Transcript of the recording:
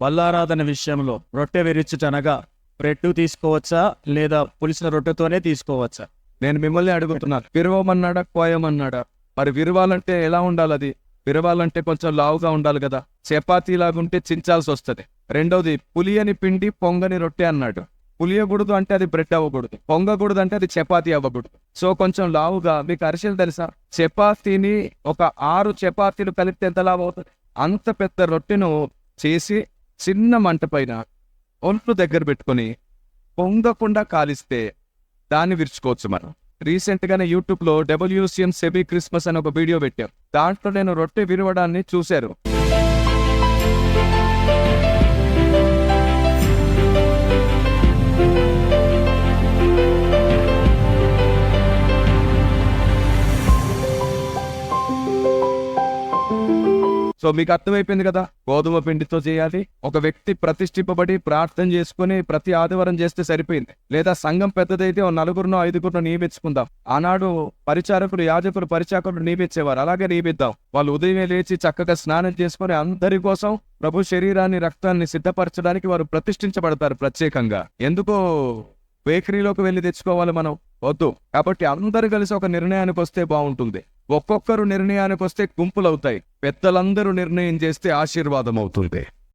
బల్లారాధన విషయంలో రొట్టె విరుచుటనగా బ్రెడ్ తీసుకోవచ్చా లేదా పులిసిన రొట్టెతోనే తీసుకోవచ్చా? నేను మిమ్మల్ని అడుగుతున్నాను విరవమన్నాడా కోయమన్నాడా? మరి విరవాలంటే ఎలా ఉండాలి అది విరవాలంటే కొంచెం లావుగా ఉండాలి కదా చపాతీ లాగుంటే చించాల్సి వస్తుంది రెండోది పులియని పిండి పొంగని రొట్టె అన్నాడు. పులియకూడదు అంటే అది బ్రెడ్ అవ్వకూడదు పొంగకూడదు అంటే అది చపాతీ అవ్వకూడదు. సో కొంచెం లావుగా మీకు అరిసెలు తెలుసా? చపాతీని ఒక ఆరు చపాతీలు కలిపితే ఎంత లావు అవుతుంది? అంత పెద్ద రొట్టెను చేసి చిన్న మంట పైన ఒంట్లు దగ్గర పెట్టుకొని పొంగకుండా కాలిస్తే దాన్ని విరుచుకోవచ్చు మనం. రీసెంట్ గానే యూట్యూబ్లో డబ్ల్యూసిఎం సెబీ క్రిస్మస్ అని ఒక వీడియో పెట్టాం. దాంట్లో నేను రొట్టె విరవడాన్ని చూశారు సో మీకు అర్థమైపోయింది కదా? గోధుమ పిండితో చేయాలి. ఒక వ్యక్తి ప్రతిష్ఠింపబడి ప్రార్థన చేసుకుని ప్రతి ఆదివారం చేస్తే సరిపోయింది. లేదా సంఘం పెద్దదైతే ఓ నలుగురునో ఐదుగురునో నియమించుకుందాం. ఆనాడు పరిచారకులు యాజకులు పరిచారకులు నియమించేవారు. అలాగే నియమిద్దాం. వాళ్ళు ఉదయం లేచి చక్కగా స్నానం చేసుకుని అందరి కోసం ప్రభు శరీరాన్ని రక్తాన్ని సిద్ధపరచడానికి వారు ప్రతిష్ఠించబడతారు ప్రత్యేకంగా. ఎందుకో బేకరీలోకి వెళ్ళి తెచ్చుకోవాలి మనం? వద్దు. కాబట్టి అందరూ కలిసి ఒక నిర్ణయానికి వస్తే బాగుంటుంది. ఒక్కొక్కరు నిర్ణయానికి వస్తే గుంపులు అవుతాయి పెద్దలందరూ నిర్ణయం చేస్తే ఆశీర్వాదం అవుతుంది